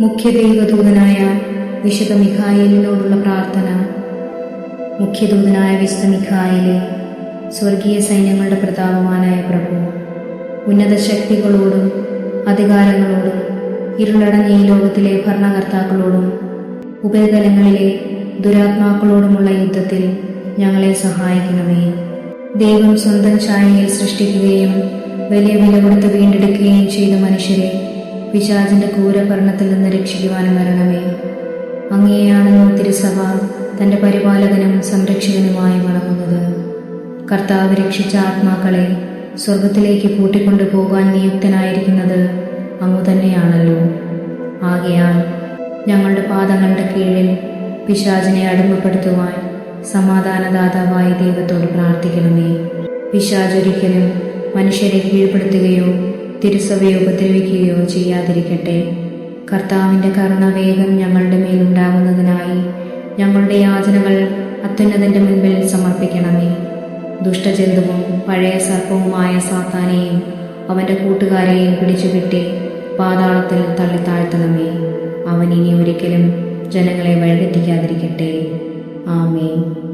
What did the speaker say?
മുഖ്യ ദൈവദൂതനായ വിശുദ്ധ മിഖായേലിനോടുള്ള പ്രാർത്ഥന. മുഖ്യദൂതനായ വിശുദ്ധ മിഖായേലെ സ്വർഗീയ സൈന്യങ്ങളുടെ പ്രതാപമാനായ പ്രഭു ഉന്നത ശക്തികളോടും അധികാരങ്ങളോടും ഇരുളടഞ്ഞ ഈ ലോകത്തിലെ ഭരണകർത്താക്കളോടും ഉപരിതലങ്ങളിലെ ദുരാത്മാക്കളോടുമുള്ള യുദ്ധത്തിൽ ഞങ്ങളെ സഹായിക്കണമേ. ദൈവം സ്വന്തം ഛായയിൽ സൃഷ്ടിക്കുകയും വലിയ വില കൊടുത്ത് വീണ്ടെടുക്കുകയും ചെയ്ത മനുഷ്യരെ പിശാചിന്റെ ക്രൂരഭരണത്തിൽ നിന്ന് രക്ഷിക്കുവാനും വരണമേ. അങ്ങനെയാണെന്നോ തിരുസഭ തന്റെ പരിപാലകനും സംരക്ഷകനുമായി വണങ്ങുന്നത്. കർത്താവ് രക്ഷിച്ച ആത്മാക്കളെ സ്വർഗത്തിലേക്ക് കൂട്ടിക്കൊണ്ടു പോകാൻ നിയുക്തനായിരിക്കുന്നത് അങ്ങു തന്നെയാണല്ലോ. ആകയാൽ ഞങ്ങളുടെ പാദങ്ങളുടെ കീഴിൽ പിശാചിനെ അടിമപ്പെടുത്തുവാൻ സമാധാനദാതാവായ ദൈവത്തോട് പ്രാർത്ഥിക്കണമേ. പിശാചൊരിക്കലും മനുഷ്യരെ കീഴ്പ്പെടുത്തുകയോ തിരുസഭയെ ഉപദ്രവിക്കുകയോ ചെയ്യാതിരിക്കട്ടെ. കർത്താവിന്റെ കരുണ വേഗം ഞങ്ങളുടെ മേലുണ്ടാകുന്നതിനായി ഞങ്ങളുടെ യാചനകൾ അത്യുന്നതന്റെ മുൻപിൽ സമർപ്പിക്കണമേ. ദുഷ്ടജന്തുവും പഴയ സർപ്പവുമായ സാത്താനെയും അവന്റെ കൂട്ടുകാരെയും പിടിച്ചുകെട്ടി പാതാളത്തിൽ തള്ളിത്താഴ്ത്തണമേ. അവൻ ഇനി ഒരിക്കലും ജനങ്ങളെ വഴിതെറ്റിക്കാതിരിക്കട്ടെ. ആമേ